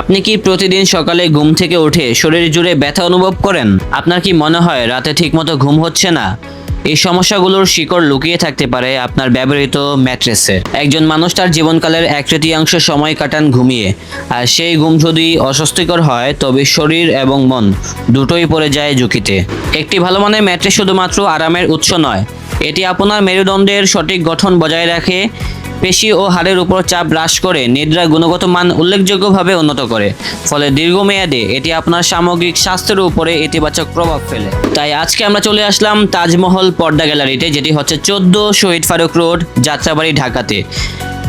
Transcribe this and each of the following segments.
আপনি কি প্রতিদিন সকালে ঘুম থেকে উঠে শরীর জুড়ে ব্যথা অনুভব করেন? আপনার কি মনে হয় রাতে ঠিকমতো ঘুম হচ্ছে না? এই সমস্যাগুলোর শিকড় লুকিয়ে থাকতে পারে আপনার ব্যবহৃত ম্যাট্রেসে। একজন মানুষ তার জীবনকালের এক তৃতীয়াংশ সময় কাটান ঘুমিয়ে। আর সেই ঘুম যদি অস্বস্তিকর হয়, তবে শরীর এবং মন দুটোই পড়ে যায় ঝুঁকিতে। একটি ভালো মানের ম্যাট্রেস শুধুমাত্র আরামের উৎস নয়, এটি আপনার মেরুদণ্ডের সঠিক গঠন বজায় রাখে পেশি ও হাড়ের উপর চাপ হ্রাস করে নিদ্রার গুণগত মান উল্লেখযোগ্যভাবে উন্নত করে। ফলে দীর্ঘমেয়াদে এটি আপনার সামগ্রিক স্বাস্থ্যের উপরে ইতিবাচক প্রভাব ফেলে। তাই আজকে আমরা চলে আসলাম তাজমহল পর্দা গ্যালারিতে, যেটি হচ্ছে চোদ্দ শহীদ ফারুক রোড, যাত্রাবাড়ি, ঢাকাতে।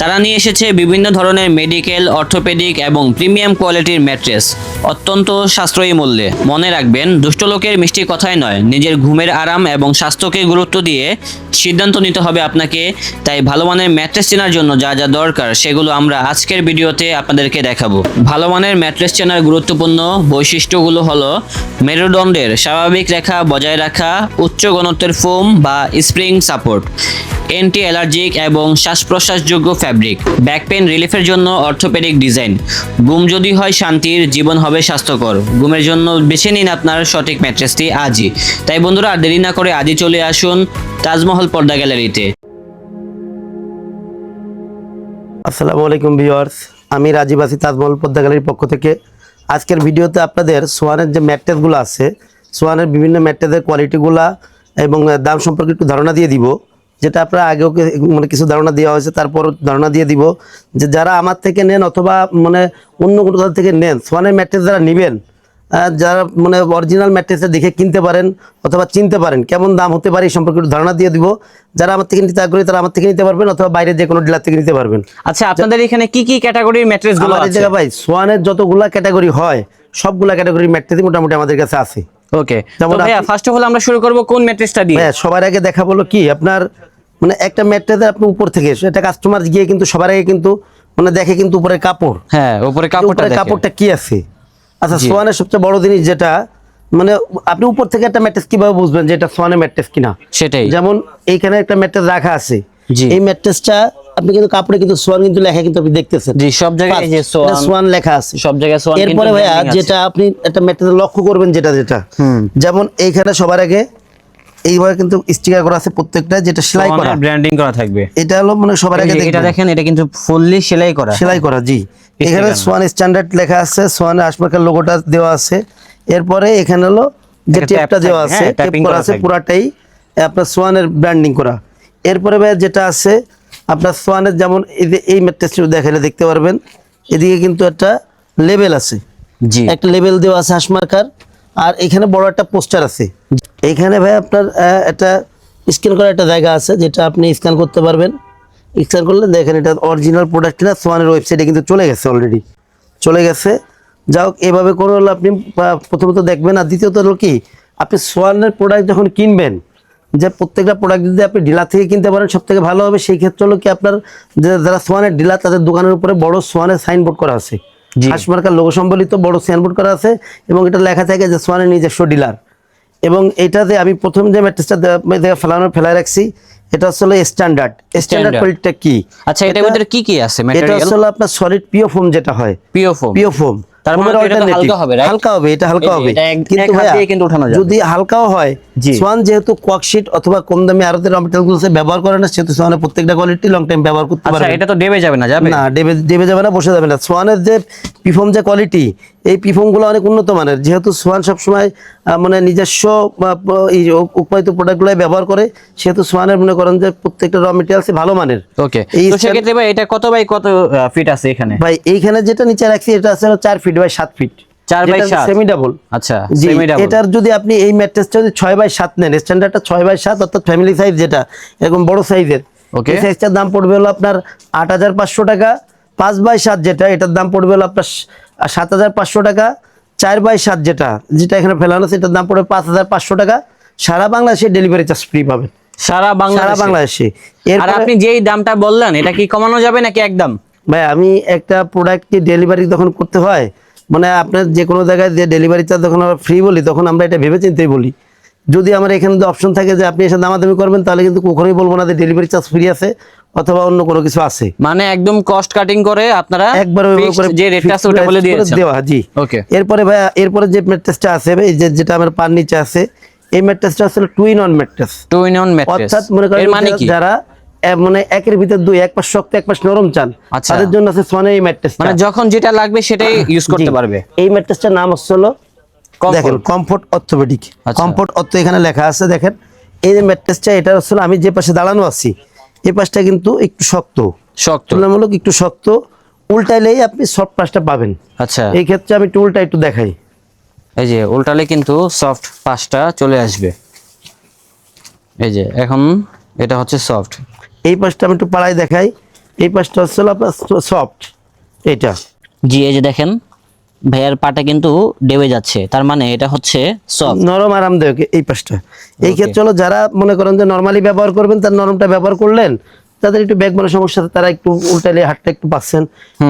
তারা নিয়ে এসেছে বিভিন্ন ধরনের মেডিকেল অর্থোপেডিক এবং প্রিমিয়াম কোয়ালিটির ম্যাট্রেস অত্যন্ত সাশ্রয়ী মূল্যে। মনে রাখবেন, দুষ্ট লোকের মিষ্টি কথাই নয়, নিজের ঘুমের আরাম এবং স্বাস্থ্যকে গুরুত্ব দিয়ে সিদ্ধান্ত নিতে হবে আপনাকে। তাই ভালো মানের ম্যাট্রেস চেনার জন্য যা যা দরকার, সেগুলো আমরা আজকের ভিডিওতে আপনাদেরকে দেখাবো। ভালো মানের ম্যাট্রেস চেনার গুরুত্বপূর্ণ বৈশিষ্ট্যগুলো হলো মেরুদণ্ডের স্বাভাবিক রেখা বজায় রাখা, উচ্চ ঘনত্বের ফোম বা স্প্রিং সাপোর্ট অ্যান্টি অ্যালার্জিক এবং শ্বাস প্রশ্বাসযোগ্য ফ্যাব্রিক ব্যাক পেন রিলিফের জন্য অর্থোপেডিক ডিজাইন ঘুম যদি হয় শান্তির, জীবন হবে স্বাস্থ্যকর। ঘুমের জন্য বেছে নিন আপনার সঠিক ম্যাট্রেসটি আজই। তাই বন্ধুরা, আর দেরি না করে আজই চলে আসুন তাজমহল পর্দা গ্যালারিতে। আসসালামু আলাইকুম ভিউয়ার্স, আমি রাজীব আছি তাজমহল পদ্মা গ্যালারির পক্ষ থেকে। আজকের ভিডিওতে আপনাদের সোয়ানের যে ম্যাট্রেসগুলো আছে, সোয়ানের বিভিন্ন ম্যাট্রেসের কোয়ালিটিগুলা এবং দাম সম্পর্কে একটু ধারণা দিয়ে দিব। যেটা আপনার আগেও মানে কিছু ধারণা দেওয়া হয়েছে তারপর ধারণা দিয়ে দিব যে যারা আমার থেকে নেন অথবা মানে অন্য কোনো কোথাও থেকে নেন সোয়ানের ম্যাট্রেস যারা নেবেন যারা মানে অরিজিনাল ম্যাট্রেসে দেখে কিনতে পারেন অথবা চিনতে পারেন কেমন দাম হতে পারে এই সম্পর্কে একটু ধারণা দিয়ে দিব। যারা আমার থেকে নিতে আগ্রহী তারা আমার থেকে নিতে পারবেন অথবা বাইরে যে কোনো ডিলার থেকে নিতে পারবেন। আচ্ছা আপনাদের এখানে কি কি ক্যাটাগরির ম্যাট্রেসগুলো আমার আছে? ভাই সোয়ানের যতগুলা ক্যাটাগরি হয় সবগুলা ক্যাটাগরি ম্যাট্রেসই মোটামুটি আমাদের কাছে আছে। ওকে যেমন তো ভাইয়া আপনি- ফার্স্ট অফ অল আমরা শুরু করব কোন ম্যাট্রেসটা দিয়ে? হ্যাঁ সবার আগে দেখা বলো কি আপনার মানে একটা ম্যাট্রেসে আপনি উপর থেকে একটা কাস্টমার গিয়ে কিন্তু সবার আগে কিন্তু মানে দেখে কিন্তু উপরে কাপড়। হ্যাঁ উপরে কাপড়টা দেখে। কাপড়টা কি আছে? আচ্ছা সোয়ানের সবচেয়ে বড় জিনিস যেটা মানে আপনি উপর থেকে একটা ম্যাট্রেস কীভাবে বুঝবেন যে এটা সোয়ানের ম্যাট্রেস কিনা? সেটাই। যেমন এইখানে একটা ম্যাট্রেস রাখা আছে। এই ম্যাট্রেসটা আপনি কিন্তু কাপড়ে কিন্তু সোয়ান কিন্তু লেখা কিন্তু আপনি দেখতেছেন। জি সব জায়গায় যে এটা সোয়ান সোয়ান লেখা আছে। সব জায়গায় সোয়ান কিন্তু এরপরে ভাইয়া যেটা আপনি একটা ম্যাট্রেস লক্ষ্য করবেন যেটা যেটা। হুম। যেমন এইখানে সবার আগে এইভাবে কিন্তু স্টিকার করা আছে প্রত্যেকটা যেটা সেলাই করা। ব্র্যান্ডিং করা থাকবে। এটা হলো মানে সবার আগে এটা দেখেন এটা কিন্তু ফুললি সেলাই করা। সেলাই করা জি। এখানে সোয়ান স্ট্যান্ডার্ড লেখা আছে সোয়ান আশপাশের লোগোটা দেওয়া আছে। এরপরে এখানে হলো যে টেপটা দেওয়া আছে হ্যাঁ, টেপ করা করা আছে পুরাটাই আপনার সোয়ানের ব্র্যান্ডিং করা। এরপরে যেটা আছে আপনার সোয়ানের যেমন এই যে এই ম্যাট্রেসটা দেখালে দেখতে পারবেন এদিকে কিন্তু একটা লেভেল আছে। জি। একটা লেভেল দেওয়া আছে হাসমার্কার আর এখানে বড় একটা পোস্টার আছে। এখানে ভাই আপনার একটা স্ক্যান করার একটা জায়গা আছে যেটা আপনি স্ক্যান করতে পারবেন। স্ক্যান করলে দেখেন এটা অরিজিনাল প্রোডাক্ট না সোয়ানের ওয়েবসাইটে কিন্তু চলে গেছে অলরেডি চলে গেছে। যা হোক এভাবে করে হলো আপনি প্রথমত দেখবেন আর দ্বিতীয়ত হলো কি আপনি সোয়ানের প্রোডাক্ট যখন কিনবেন যে প্রত্যেকটা প্রোডাক্ট যদি আপনি ডিলার থেকে কিনতে পারেন সব থেকে ভালো হবে সেই ক্ষেত্রে হলো কি আপনার যে- যারা সোয়ানের ডিলার তাদের দোকানের উপরে বড় সোয়ানের সাইনবোর্ড করা আছে। হাসমার্কার লোগো সম্বলিত বড় সাইনবোর্ড করা আছে এবং এটা লেখা থাকে যে সোয়ানের নিজস্ব ডিলার এবং এটাতে আমি প্রথম যে ম্যাট্রেসটা ফেলানো ফেলা রাখছি এটা আসলে স্ট্যান্ডার্ড স্ট্যান্ডার্ড কোয়ালিটিটা কি? আচ্ছা এটার ভিতরে কি কি আছে এটা আসলে আপনার সলিড পিও ফোম যেটা হয়। পিও ফোম পিও ফোম তার মানে এটা হালকা হবে? হালকা হবে এটা হালকা হবে। কিন্তু হাত কিন্তু উঠানো যাবে। যদি হালকাও হয় জি। সোয়ান যেহেতু কোয়াকশিট অথবা কম দামি আরতের র মেটেরিয়ালগুলো ব্যবহার করে না সেহেতু সোয়ানের প্রত্যেকটা কোয়ালিটি লং টাইম ব্যবহার করতে আচ্ছা এটা তো দেবে যাবে না যাবে? না ডেবে ডেবে যাবে না বসে যাবে না। সোয়ানের যে পিফম যে কোয়ালিটি এই পিফমগুলো অনেক উন্নত মানের। যেহেতু সোয়ান সবসময় মানে নিজস্ব এই উৎপাদিত প্রোডাক্টগুলো ব্যবহার করে সেহেতু সোয়ানের মনে করেন যে প্রত্যেকটা র মেটেরিয়ালস ভালো মানের। ওকে তো সেক্ষেত্রে ভাই এটা কত বাই কত ফিট আছে এখানে? ভাই এইখানে যেটা নিচে রাখছি এটা আছে চার ফিট বাই সাত ফিট? সেমি ডাবল আচ্ছা জি semi এটার যদি আপনি এই ম্যাট্রেসটা যদি ছয় বাই সাত নেন স্ট্যান্ডার্ডটা ছয় বাই সাত অর্থাৎ ফ্যামিলি সাইজ যেটা এরকম বড় সাইজের Okay. এই সাইজটার দাম পড়বে হলো আপনার আট হাজার পাঁচশো টাকা। পাঁচ বাই সাত যেটা এটার দাম পড়বে হলো আপনার সাত হাজার পাঁচশো টাকা চার বাই সাত যেটা যেটা এখানে ফেলানো সেটার দাম পড়বে পাঁচ হাজার পাঁচশো টাকা। সারা বাংলাদেশে ডেলিভারি চার্জ ফ্রি পাবেন। সারা বাংলা সারা বাংলাদেশে। আর আপনি যেই দামটা বললেন এটা কি কমানো যাবে নাকি একদম? ভাই আমি একটা প্রোডাক্ট কি ডেলিভারি যখন করতে হয় মানে আপনার যে কোনো জায়গায় যে ডেলিভারি চার্জ যখন আমরা ফ্রি বলি তখন আমরা এটা ভেবে চিন্তেই বলি। যদি আমার এখানে যদি অপশন থাকে যে আপনি এসে দামাদামি করবেন তাহলে কিন্তু কখনোই বলব না যে ডেলিভারি চার্জ ফ্রি আছে অথবা অন্য কোনো কিছু আছে। মানে একদম কস্ট কাটিং করে আপনারা একবার যে রেটটা আছে ওটা বলে দিয়েছেন। দেওয়া জি। ওকে এরপরে ভাই এরপরে যে ম্যাট্রেসটা আছে ভাই, এই যে যেটা আমার পার নিচে আছে এই ম্যাট্রেসটা আসলে two in one mattress two in one mattress অর্থাৎ মনে করেন এর মানে যারা- কি? যারা মানে একের ভিতর দুই এক পাশ শক্ত এক পাশ নরম চান আচ্ছা। তাদের জন্য আছে সোয়ানের এই ম্যাট্রেসটা মানে যখন যেটা লাগবে সেটাই ইউজ করতে পারবে। এই ম্যাট্রেসটার নাম হচ্ছে হলো। দেখেন কমফোর্ট অর্থোপেডিক। কমফোর্ট অর্থ এখানে লেখা আছে দেখেন। এই যে ম্যাট্রেসটা এটা আসলে আমি যে পাশে দাঁড়ানো আছি এই পাশটা কিন্তু একটু শক্ত। শক্ত। তুলনামূলক একটু শক্ত। উল্টাইলেই আপনি সফট পাশটা পাবেন। আচ্ছা। এই ক্ষেত্রে আমি একটু উল্টা একটু দেখাই। এই যে উল্টালে কিন্তু সফট পাশটা চলে আসবে। এই যে এখন এটা হচ্ছে সফট এই পাশটা আমি একটু পাড়ায় দেখাই। এই পাশটা হচ্ছে আপনার সফট এটা জি এই যে দেখেন। ভাইয়ার পাটা কিন্তু ডেবে যাচ্ছে। তার মানে এটা হচ্ছে সফট নরম আরামদায়ক এই পাশটা। এই ক্ষেত্রে হলো যারা মনে করেন যে নর্মালি ব্যবহার করবেন তার নরমটা ব্যবহার করলেন তাদের একটু ব্যাক বানার সমস্যা তারা একটু উল্টালে হাতটা একটু পাচ্ছেন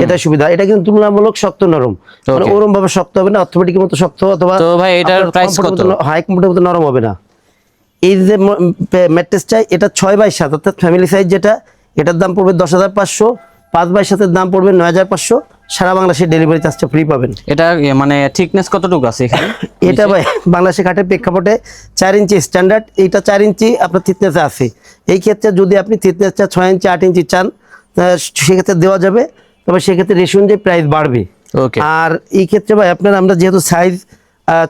এটা সুবিধা। এটা কিন্তু তুলনামূলক শক্ত নরম। মানে. ওরম ভাবে শক্ত হবে না অর্থোপেডিকের মতো শক্ত অথবা তো ভাই এটার price কত? হাই কমফোর্টের মতো নরম হবে না। এই যে ম্যাট্রেসটা এটা ছয় বাই সাত অর্থাৎ ফ্যামিলি সাইজ যেটা এটার দাম পড়বে দশ হাজার পাঁচশো পাঁচ বাই সাতের দাম পড়বে নয় হাজার পাঁচশো সারা বাংলাদেশে ডেলিভারি চার্জটা ফ্রি পাবেন। এটা মানে থিকনেস কতটুকু আছে এখানে? এটা ভাই বাংলাদেশে কাঠের প্রেক্ষাপটে চার ইঞ্চি স্ট্যান্ডার্ড এইটা চার ইঞ্চি আপনার থিকনেসে আছে। এই ক্ষেত্রে যদি আপনি থিকনেসটা ছয় ইঞ্চি আট ইঞ্চি চান সেক্ষেত্রে দেওয়া যাবে তবে সেক্ষেত্রে রেশন যে প্রাইস বাড়বে। ওকে আর এই ক্ষেত্রে ভাই আপনার আমরা যেহেতু সাইজ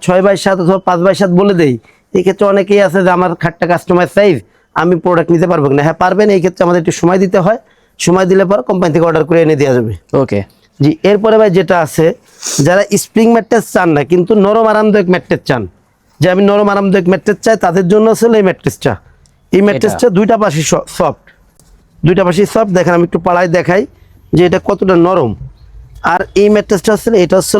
ছয় বাই সাত অথবা পাঁচ বাই সাত বলে দেই এই ক্ষেত্রে অনেকেই আছে যে আমার খাটটা কাস্টমার সাইজ আমি প্রোডাক্ট নিতে পারব না হ্যাঁ পারবেন এই ক্ষেত্রে আমাদের একটু সময় দিতে হয়। সময় দিলে পর কোম্পানি থেকে অর্ডার করে এনে দেওয়া যাবে। ওকে জি এরপরে ভাই যেটা আছে যারা স্প্রিং ম্যাট্রেস চান না কিন্তু নরম আরামদায়ক ম্যাট্রেস চান যে আমি নরম আরামদায়ক ম্যাট্রেস চাই তাদের জন্য আসলে এই ম্যাট্রেসটা এই ম্যাট্রেসটা দুইটা পাশে সফট দুইটা পাশে সফট দেখেন আমি একটু পাড়ায় দেখাই যে এটা কতটা নরম। আর এই ম্যাট্রেসটা আসলে এটা হচ্ছে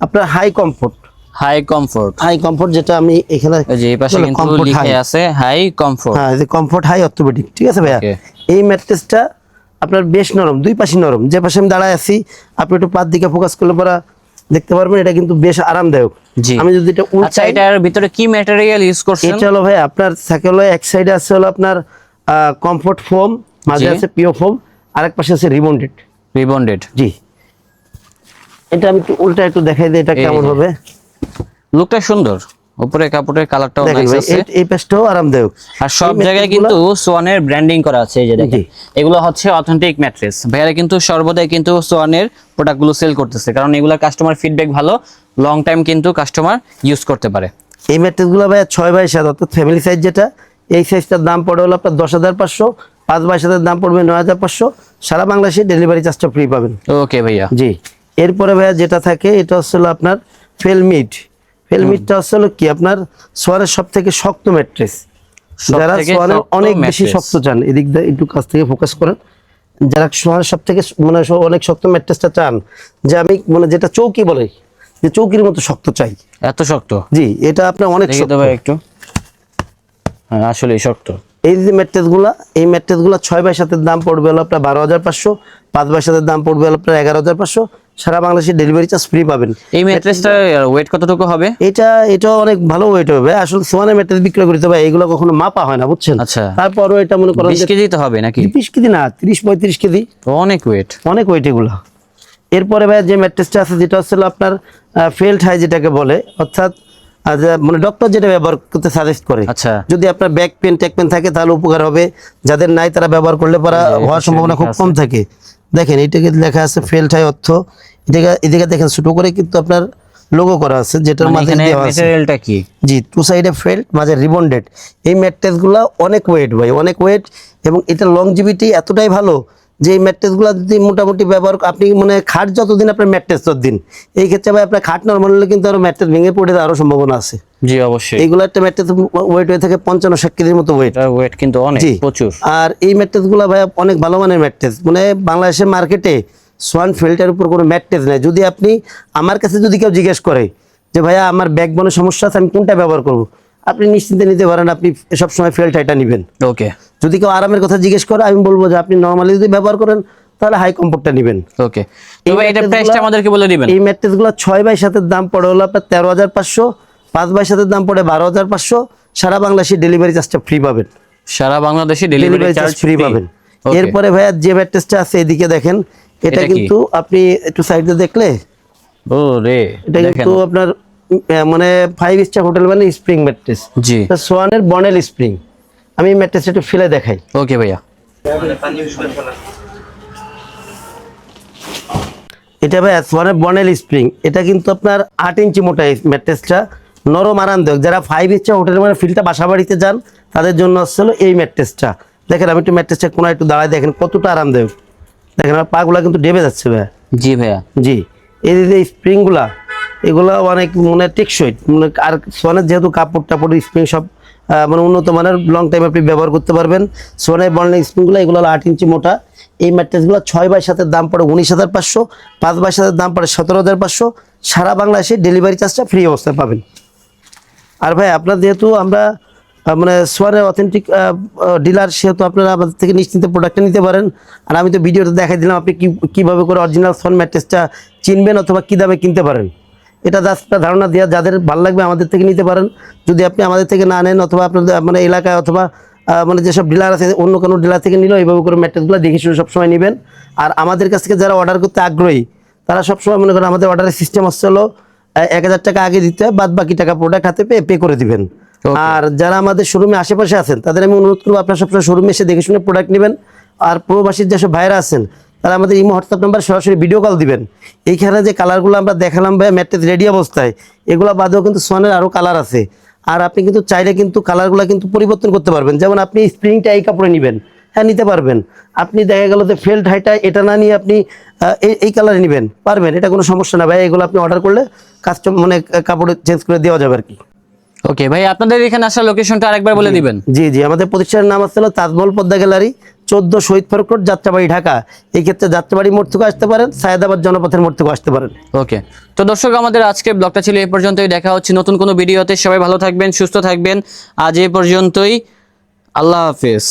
আপনার high comfort high comfort high comfort যেটা আমি এখানে এই যে এই পাশে কিন্তু লিখে আছে হাই কমফোর্ট হ্যাঁ যে কমফোর্ট হাই অর্থোপেডিক ঠিক আছে ভাইয়া? এই ম্যাট্রেসটা আপনার বেশ নরম দুই পাশে নরম। যে পাশে আমি দাঁড়ায় আছি আপনি একটু পাত দিকে ফোকাস করলে পরা দেখতে পারবেন এটা কিন্তু বেশ আরামদায়ক। জি। আমি যদি এটা আচ্ছা এটার ভিতরে কি ম্যাটেরিয়াল ইউজ করছেন? এটা হলো ভাই আপনার থাকে হলো এক সাইডে আছে হলো আপনার কমফোর্ট ফোম মাঝে। আছে পিও ফোম আরেক পাশে আছে রিবন্ডেড রিবন্ডেড জি। এটা আমি একটু উল্টা একটু দেখাই দিই এটা কেমন। হবে। লুকটা সুন্দর। উপরে কাপড়ের কালারটাও নাইস আছে। এই- পাশটাও আরামদায়ক। আর সব জায়গায় কিন্তু সোয়ানের ব্র্যান্ডিং করা আছে এই যে দেখেন। এগুলো হচ্ছে অথেন্টিক ম্যাট্রেস ভাইয়ারা কিন্তু সর্বদাই কিন্তু সোয়ানের প্রোডাক্টগুলো সেল করতেছে কারণ এগুলা কাস্টমার ফিডব্যাক ভালো লং টাইম কিন্তু কাস্টমার ইউজ করতে পারে। এই ম্যাট্রেসগুলো ভাই ছয় বাই সাত অর্থাৎ ফ্যামিলি সাইজ যেটা এই সাইজটার দাম পড়ে হলো আপনার দশ হাজার পাঁচশো পাঁচ বাই সাতের দাম পড়বে নয় হাজার পাঁচশো। সারা বাংলাদেশে ডেলিভারি চার্জটা ফ্রি পাবেন। ওকে ভাইয়া। জি। এরপরে ভাইয়া যেটা থাকে এটা হচ্ছে আপনার ফেলমিট ফেলমিটটা হচ্ছে হলো কি? আপনার সোয়ারের সব থেকে শক্ত ম্যাট্রেস। যারা সোয়ারের অনেক বেশি শক্ত চান এদিক দিয়ে একটু কাছ থেকে ফোকাস করেন। যারা সোয়ারের সব থেকে মানে অনেক শক্ত ম্যাট্রেসটা চান যে আমি মানে যেটা চৌকি বলে যে চৌকির মতো শক্ত চাই। এত শক্ত? জি এটা আপনার অনেক শক্ত। ভাই একটু। হ্যাঁ আসলে শক্ত। এই যে ম্যাট্রেসগুলা এই ম্যাট্রেসগুলা ছয় বাই সাতের দাম পড়বে হলো আপনার বারো হাজার পাঁচশো পাঁচ বাই সাতের দাম পড়বে হলো আপনার এগারো হাজার পাঁচশো সারা বাংলাদেশে ডেলিভারি চার্জ ফ্রি পাবেন। এই ম্যাট্রেসটার ওয়েট কতটুকু হবে? এটা এটা অনেক ভালো ওয়েট হবে আসলে সোয়ানের ম্যাট্রেস বিক্রয় করতে হবে এগুলো কখনো মাপা হয় না বুঝছেন? আচ্ছা। তারপরও এটা মনে করেন বিশ যে কেজি তো হবে নাকি? বিশ কেজি না তিরিশ পঁয়ত্রিশ কেজি। তো অনেক ওয়েট অনেক ওয়েট এগুলো। এরপরে ভাই যে ম্যাট্রেসটা আছে যেটা হচ্ছে আপনার ফেল্ট হাই যেটাকে বলে অর্থাৎ মানে ডক্টর যেটা ব্যবহার করতে সাজেস্ট করে। আচ্ছা। যদি আপনার ব্যাক পেন ট্যাক পেন থাকে তাহলে উপকার হবে। যাদের নাই তারা ব্যবহার করলে পরা হওয়ার সম্ভাবনা খুব কম থাকে। দেখেন এটাকে লেখা আছে ফেলঠাই অর্থ। এদিকে এদিকে দেখেন ছোট করে কিন্তু আপনার লোগো করা আছে যেটার মানে মাঝে দেওয়া আছে। ম্যাটেরিয়ালটা কি? জি টু সাইডে ফেল্ট মাঝে রিবন্ডেড এই ম্যাট্রেসগুলো অনেক ওয়েট ভাই অনেক ওয়েট এবং এটা লংজিভিটি এতটাই ভালো যে ম্যাট্রেসগুলো যদি মোটামুটি ব্যবহার আপনি মানে খাট যতদিন আপনার ম্যাট্রেস ততদিন এই ক্ষেত্রে ভাই আপনার খাট নর্মাল হলে কিন্তু আরও ম্যাট্রেস ভেঙে পড়ে যাওয়ারও সম্ভাবনা আছে। জি অবশ্যই। এইগুলো একটা ম্যাট্রেস ওয়েট হয়ে থাকে পঞ্চান্ন ষাট কেজির মতো ওয়েট ওয়েট কিন্তু অনেক প্রচুর। আর এই ম্যাট্রেসগুলো ভাই অনেক ভালো মানের ম্যাট্রেস। মানে বাংলাদেশের মার্কেটে সোয়ান ফিল্টার উপর কোনো ম্যাট্রেস নেই। যদি আপনি আমার কাছে যদি কেউ জিজ্ঞেস করে যে ভাইয়া আমার ব্যাকবোনের সমস্যা আছে আমি কোনটা ব্যবহার করব? আপনি নিশ্চিন্তে নিতে পারেন আপনি সব সময় ফেল্টাইটা নেবেন। ওকে যদি কেউ আরামের কথা জিজ্ঞেস করে আমি বলব যে আপনি নর্মালি যদি ব্যবহার করেন তাহলে হাই কমফোর্টটা নেবেন। ওকে তবে এটা প্রাইসটা আমাদেরকে বলে দিবেন। এই ম্যাট্রেসগুলো ছয় বাই সাতের দাম পড়ে হলো আপনার তেরো হাজার পাঁচশো পাঁচ বাই সাতের দাম পড়ে বারো হাজার পাঁচশো। সারা বাংলাদেশে ডেলিভারি চার্জটা ফ্রি পাবেন। সারা বাংলাদেশে ডেলিভারি চার্জ ফ্রি পাবেন। এরপরে ভাইয়া যে ম্যাট্রেসটা আছে এদিকে দেখেন এটা এটা কিন্তু আপনি একটু সাইডে দেখলে? ও রে এটা কিন্তু আপনার মানে ফাইভ স্টার হোটেল মানে স্প্রিং ম্যাট্রেস জি। সোয়ানের বনেল স্প্রিং আমি ম্যাট্রেসটা একটু ফেলে দেখাই। ওকে ভাইয়া। এটা ভাই সোয়ানের বনেল স্প্রিং। এটা কিন্তু আপনার আট ইঞ্চি মোটা ম্যাট্রেসটা। নরম আরামদায়ক। যারা ফাইভ স্টার হোটেলের মানে ফিল্ডটা বাসা বাড়িতে যান তাদের জন্য আসছিল এই ম্যাট্রেসটা। দেখেন আমি একটু ম্যাট্রেসটা কোনো একটু দাঁড়ায় দেখেন কতটা আরামদায়ক। দেখেন আমার পাগুলা কিন্তু ডেবে যাচ্ছে ভাইয়া জি ভাইয়া। জি। এই যে স্প্রিংগুলা এগুলো অনেক মানে টেকসই। মানে আর সোয়ানের যেহেতু কাপড় টাপড় স্প্রিং সব মানে উন্নত মানের লং টাইম আপনি ব্যবহার করতে পারবেন। সোয়ানের বর্ণের স্প্রিংগুলো এগুলো হলো আট ইঞ্চি মোটা। এই ম্যাট্রেসগুলো ছয় বাই সাতের দাম পড়ে উনিশ হাজার পাঁচশো, পাঁচ বাই সাতের দাম পড়ে সতেরো হাজার পাঁচশো। সারা বাংলাদেশে ডেলিভারি চার্জটা ফ্রি অবস্থায় পাবেন। আর ভাই, আপনার যেহেতু আমরা মানে সোয়ারের অথেন্টিক ডিলার সেহেতু আপনারা আমাদের থেকে নিশ্চিন্তে প্রোডাক্টটা নিতে পারেন। আর আমি তো ভিডিওতে দেখাই দিলাম আপনি কি, কীভাবে করে অরিজিনাল সোয়ান ম্যাট্রেসটা চিনবেন অথবা কী দামে কিনতে পারেন। এটা একটা ধারণা দেওয়া যাদের ভালো লাগবে আমাদের থেকে নিতে পারেন। যদি আপনি আমাদের থেকে না নেন অথবা আপনাদের মানে এলাকায় অথবা মানে যেসব ডিলার আছে অন্য কোনো ডিলার থেকে নিলেও এইভাবে করে ম্যাট্রেসগুলো দেখে শুনে সবসময় নেবেন। আর আমাদের কাছ থেকে যারা অর্ডার করতে আগ্রহী তারা সবসময় মনে করেন আমাদের অর্ডারের সিস্টেম হচ্ছে হলো এক হাজার টাকা আগে দিতে হয় বাদ বাকি টাকা প্রোডাক্ট হাতে পেয়ে পে করে দিবেন। আর যারা আমাদের শোরুমে আশেপাশে আছেন তাদের আমি অনুরোধ করব আপনারা সবসময় শোরুমে এসে দেখে শুনে প্রোডাক্ট নেবেন। আর প্রবাসীর যেসব ভাইরা আছেন তারা আমাদের ইমো হোয়াটসঅ্যাপ নাম্বার সরাসরি ভিডিও কল দিবেন। এইখানে যে কালারগুলো আমরা দেখালাম ভাই ম্যাট্রেস রেডি অবস্থায় এগুলো বাদেও কিন্তু সোয়ানের আরও কালার আছে। আর আপনি কিন্তু চাইলে কিন্তু কালারগুলো কিন্তু পরিবর্তন করতে পারবেন। যেমন আপনি স্প্রিংটা এই কাপড়ে নেবেন হ্যাঁ নিতে পারবেন। আপনি দেখা গেল যে ফেল্ট হাইটা এটা না নিয়ে আপনি এই এই কালারে নেবেন পারবেন। এটা কোনো সমস্যা না ভাই এগুলো আপনি অর্ডার করলে কাস্টম মানে কাপড় চেঞ্জ করে দেওয়া যাবে আর কি। ওকে ভাই আপনাদের এখানে আসার লোকেশনটা আরেকবার বলে দিবেন। জি জি আমাদের প্রতিষ্ঠানের নাম হলো তাজমহল পদ্মা গ্যালারি। চোদ্দ শহীদ ফারুক রোড যাত্রাবাড়ি ঢাকা। এই ক্ষেত্রে যাত্রাবাড়ি মোড় থেকে আসতে পারেন, সায়দাবাদ জনপথের মোড় থেকে আসতে পারেন। ওকে। তো দর্শক, আমাদের আজকে ব্লগটা ছিল এই পর্যন্তই। দেখা হচ্ছে নতুন কোনো ভিডিওতে। সবাই ভালো থাকবেন, সুস্থ থাকবেন। আজ এ পর্যন্তই। আল্লাহ হাফেজ।